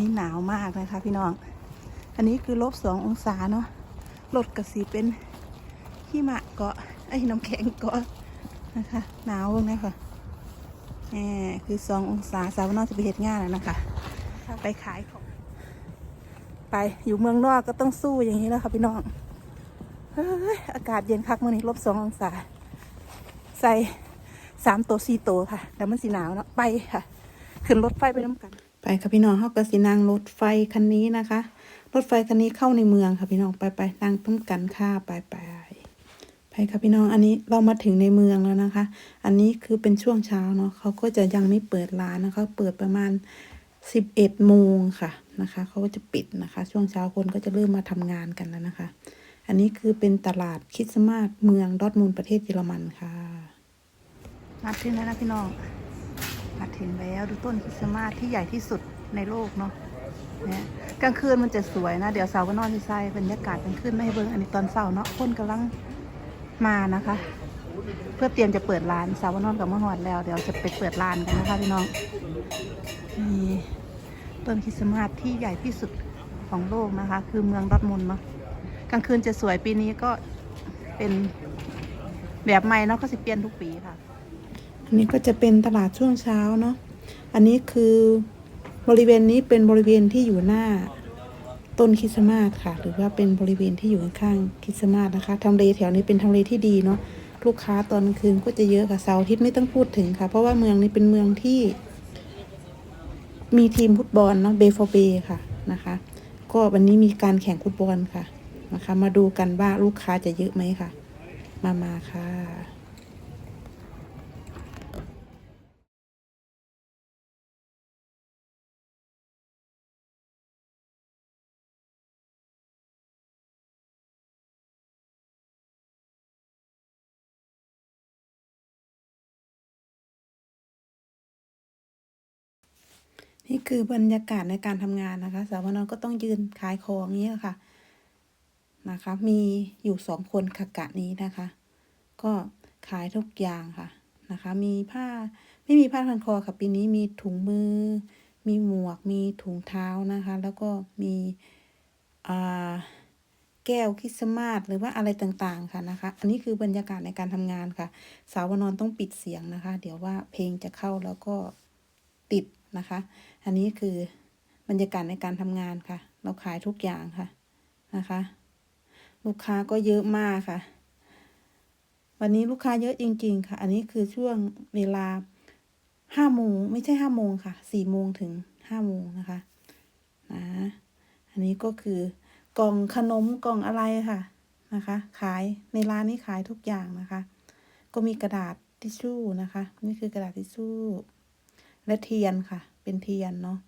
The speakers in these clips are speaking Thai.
นี่หนาวมากนะคะพี่น้อง อันนี้คือลบสององศาเนาะรถกระสีเป็นหิมะเกาะไอ้น้ำแข็งเกาะนะคะ หนาวตรงนี้ค่ะแหมคือสององศาสาวนอกจะไปเหตุงานแล้วนะคะ ไปขายของ ไปอยู่เมืองนอกก็ต้องสู้อย่างนี้แล้วค่ะพี่น้องเฮ้ยอากาศเย็นคักเมื่อนี้ลบสององศา ใส่สามตัวสี่ตัวค่ะแต่มันสีหนาวเนาะไปค่ะ ขึ้นรถไฟไปน้ำกัน ไปค่ะพี่น้องเขาก็สินางรถไฟคันนี้นะคะ รถไฟคันนี้เข้าในเมืองค่ะพี่น้องไปไปนั่งต้มกันค่าไปไปไปค่ะพี่น้องอันนี้เรามาถึงในเมืองแล้วนะคะ อันนี้คือเป็นช่วงเช้าเนาะเขาก็จะยังไม่เปิดร้านนะคะ เปิดประมาณสิบเอ็ดโมงค่ะนะคะเขาก็จะปิดนะคะ ช่วงเช้าคนก็จะเริ่มมาทำงานกันแล้วนะคะ อันนี้คือเป็นตลาดคริสต์มาสเมืองดอทมุนด์ประเทศเยอรมันค่ะมาถึงแล้วนะพี่น้อง มาถึงแล้วดูต้นคริสต์มาสที่ใหญ่ที่สุดในโลกเนาะเนี่ยกลางคืนมันจะสวยนะ เดี๋ยวเสาร์ก็นอนที่ไซบรรยากาศกลางคืนไม่ให้เบิ้งอันนี้ตอนเสาร์เนาะคนกำลังมานะคะ เพื่อเตรียมจะเปิดร้านเสาร์ก็นอนกับมะฮอดแล้ว เดี๋ยวจะไปเปิดร้านกันนะคะพี่น้องนี่ต้นคริสต์มาสที่ใหญ่ที่สุดของโลกนะคะ คือเมืองดอร์ทมุนเนาะกลางคืนจะสวยปีนี้ก็เป็นแบบใหม่เนาะก็สิเปลี่ยนทุกปีค่ะ อันนี้ก็จะเป็นตลาดช่วงเช้าเนาะ อันนี้คือบริเวณนี้เป็นบริเวณที่อยู่หน้าต้นคริสต์มาสค่ะ หรือว่าเป็นบริเวณที่อยู่ข้างๆคริสต์มาสนะคะทำเลแถวนี้เป็นทำเลที่ดีเนาะลูกค้าตอนคืนก็จะเยอะค่ะเสาร์อาทิตย์ไม่ต้องพูดถึงค่ะ เพราะว่าเมืองนี้เป็นเมืองที่ มีทีมฟุตบอลเนาะเบฟอร์เบค่ะนะคะ ก็วันนี้มีการแข่งฟุตบอลค่ะนะคะ มาดูกันว่าลูกค้าจะเยอะไหมค่ะ มามาค่ะ นี่คือบรรยากาศในการทำงานนะคะ สาวนอนก็ต้องยืนขายของอย่างนี้ค่ะนะคะ มีอยู่สองคนค่ะกะนี้นะคะ ก็ขายทุกอย่างค่ะนะคะ มีผ้าไม่มีผ้าพันคอค่ะปีนี้มีถุงมือ มีหมวก มีถุงเท้านะคะ แล้วก็มีอ่าแก้วคริสต์มาสหรือว่าอะไรต่างๆค่ะนะคะ อันนี้คือบรรยากาศในการทำงานค่ะ สาวนอนต้องปิดเสียงนะคะ เดี๋ยวว่าเพลงจะเข้าแล้วก็ติด นะคะ อันนี้คือบรรยากาศในการทำงานค่ะ เราขายทุกอย่างค่ะนะคะ ลูกค้าก็เยอะมากค่ะ วันนี้ลูกค้าเยอะจริง ๆ ค่ะ อันนี้คือช่วงเวลาห้าโมงไม่ใช่ห้าโมงค่ะสี่โมงถึงห้าโมงนะคะนะอันนี้ก็คือกล่องขนมกล่องอะไรค่ะนะคะ ขายในร้านนี้ขายทุกอย่างนะคะ ก็มีกระดาษทิชชู่นะคะ นี่คือกระดาษทิชชู่ และเทียนค่ะ เป็นเทียนเนาะ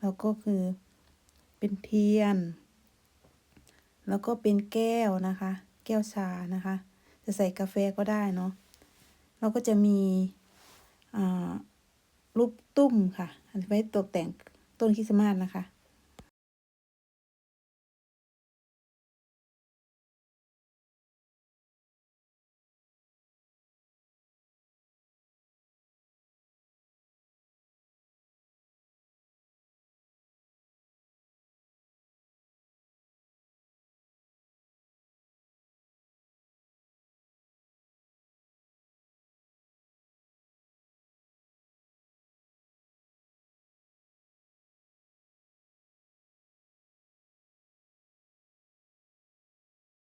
แล้วก็คือเป็นเทียน แล้วก็เป็นแก้วนะคะ แก้วชานะคะ จะใส่กาแฟก็ได้เนาะแล้วก็จะมีรูปตุ้มค่ะ อันไว้ตกแต่งต้นคริสต์มาสนะคะ